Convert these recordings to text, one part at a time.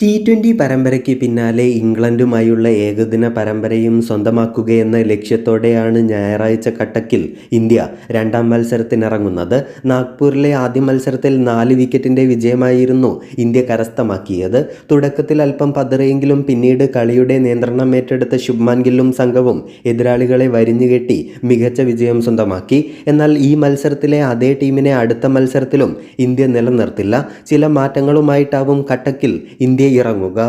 T twenty പരമ്പരയ്ക്ക് പിന്നാലെ ഇംഗ്ലണ്ടുമായുള്ള ഏകദിന പരമ്പരയും സ്വന്തമാക്കുകയെന്ന ലക്ഷ്യത്തോടെയാണ് ഞായറാഴ്ച കട്ടക്കിൽ ഇന്ത്യ രണ്ടാം മത്സരത്തിനിറങ്ങുന്നത്. നാഗ്പൂരിലെ ആദ്യ മത്സരത്തിൽ നാല് വിക്കറ്റിന്റെ വിജയമായിരുന്നു ഇന്ത്യ കരസ്ഥമാക്കിയത്. തുടക്കത്തിൽ അല്പം പതറിയെങ്കിലും പിന്നീട് കളിയുടെ നിയന്ത്രണം ഏറ്റെടുത്ത ശുഭ്മാൻ ഗില്ലും സംഘവും എതിരാളികളെ വരിഞ്ഞുകെട്ടി മികച്ച വിജയം സ്വന്തമാക്കി. എന്നാൽ ഈ മത്സരത്തിലെ അതേ ടീമിനെ അടുത്ത മത്സരത്തിലും ഇന്ത്യ നിലനിർത്തില്ല. ചില മാറ്റങ്ങളുമായിട്ടാവും കട്ടക്കിൽ ഇന്ത്യ இறங்குக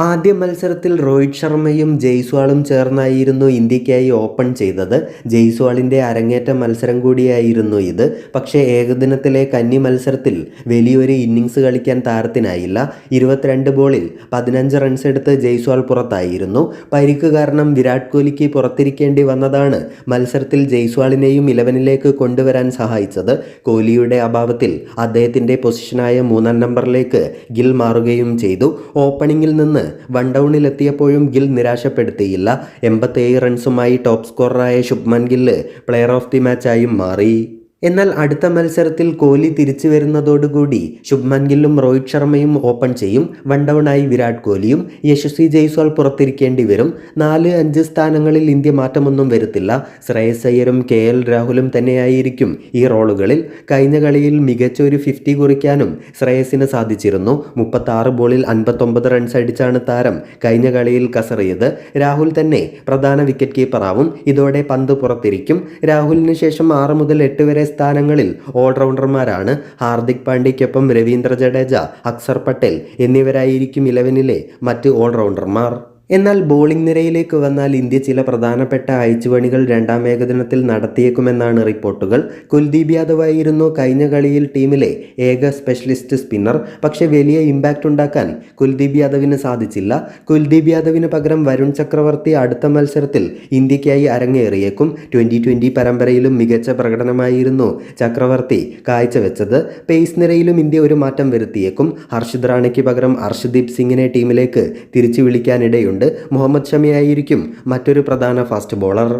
ആദ്യ മത്സരത്തിൽ രോഹിത് ശർമ്മയും ജയ്സ്വാളും ചേർന്നായിരുന്നു ഇന്ത്യക്കായി ഓപ്പൺ ചെയ്തത്. ജയ്സ്വാളിന്റെ അരങ്ങേറ്റ മത്സരം കൂടിയായിരുന്നു ഇത്. പക്ഷേ ഏകദിനത്തിലെ കന്നി മത്സരത്തിൽ വലിയൊരു ഇന്നിങ്സ് കളിക്കാൻ താരത്തിനായില്ല. ഇരുപത്തിരണ്ട് ബോളിൽ പതിനഞ്ച് റൺസ് എടുത്ത് ജയ്സ്വാൾ പുറത്തായിരുന്നു. പരിക്ക് കാരണം വിരാട് കോഹ്ലിക്ക് പുറത്തിരിക്കേണ്ടി വന്നതാണ് മത്സരത്തിൽ ജയ്സ്വാളിനെയും ഇലവനിലേക്ക് കൊണ്ടുവരാൻ സഹായിച്ചത്. കോഹ്ലിയുടെ അഭാവത്തിൽ അദ്ദേഹത്തിന്റെ പൊസിഷനായ മൂന്നാം നമ്പറിലേക്ക് ഗിൽ മാറുകയും ചെയ്തു. ഓപ്പണിംഗിൽ നിന്ന് വൺ ഡൗണിലെത്തിയപ്പോഴും ഗിൽ നിരാശപ്പെടുത്തിയില്ല. എൺപത്തേഴ് റൺസുമായി top സ്കോററായ Shubman Gill player of the മാച്ചായും മാറി. എന്നാൽ അടുത്ത മത്സരത്തിൽ കോഹ്ലി തിരിച്ചു വരുന്നതോടുകൂടി ശുഭ്മാൻ ഗില്ലും രോഹിത് ശർമ്മയും ഓപ്പൺ ചെയ്യും. വൺ ഡൗണായി വിരാട് കോഹ്ലിയും യശസ്വി ജയ്സ്വാൾ പുറത്തിരിക്കേണ്ടി വരും. നാല് അഞ്ച് സ്ഥാനങ്ങളിൽ ഇന്ത്യ മാറ്റമൊന്നും വരുത്തില്ല. ശ്രേയസ് അയ്യരും കെ എൽ രാഹുലും തന്നെയായിരിക്കും ഈ റോളുകളിൽ. കഴിഞ്ഞ കളിയിൽ മികച്ച ഒരു ഫിഫ്റ്റി കുറിക്കാനും ശ്രേയസിന് സാധിച്ചിരുന്നു. മുപ്പത്തി ബോളിൽ അൻപത്തൊമ്പത് റൺസ് അടിച്ചാണ് താരം. കഴിഞ്ഞ കളിയിൽ കസറിയത് രാഹുൽ തന്നെ പ്രധാന വിക്കറ്റ് കീപ്പറാവും ഇതോടെ പന്ത് പുറത്തിരിക്കും. രാഹുലിന് ശേഷം ആറ് മുതൽ എട്ട് വരെ സ്ഥാനങ്ങളിൽ ഓൾറൗണ്ടർമാരാണ് ഹാർദിക് പാണ്ഡ്യയ്ക്കൊപ്പം രവീന്ദ്ര ജഡേജ അക്സർ പട്ടേൽ എന്നിവരായിരിക്കും ഇലവനിലെ മറ്റ് ഓൾറൗണ്ടർമാർ. എന്നാൽ ബോളിംഗ് നിരയിലേക്ക് വന്നാൽ ഇന്ത്യ ചില പ്രധാനപ്പെട്ട അയച്ചുപണികൾ രണ്ടാം ഏകദിനത്തിൽ നടത്തിയേക്കുമെന്നാണ് റിപ്പോർട്ടുകൾ. കുൽദീപ് യാദവ് ആയിരുന്നു കഴിഞ്ഞ കളിയിൽ ടീമിലെ ഏക സ്പെഷ്യലിസ്റ്റ് സ്പിന്നർ പക്ഷേ വലിയ ഇമ്പാക്റ്റ് ഉണ്ടാക്കാൻ കുൽദീപ് യാദവിന് സാധിച്ചില്ല. കുൽദീപ് യാദവിന് പകരം വരുൺ ചക്രവർത്തി അടുത്ത മത്സരത്തിൽ ഇന്ത്യക്കായി അരങ്ങേറിയേക്കും. ട്വന്റി ട്വന്റി പരമ്പരയിലും മികച്ച പ്രകടനമായിരുന്നു ചക്രവർത്തി കാഴ്ചവെച്ചത്. പേസ് നിരയിലും ഇന്ത്യ ഒരു മാറ്റം വരുത്തിയേക്കും. ഹർഷിദ് റാണയ്ക്ക് പകരം ഹർഷദീപ് സിംഗിനെ ടീമിലേക്ക് തിരിച്ചു വിളിക്കാനിടയുണ്ട്. മുഹമ്മദ് ഷമിയായിരിക്കും മറ്റൊരു പ്രധാന ഫാസ്റ്റ് ബോളർ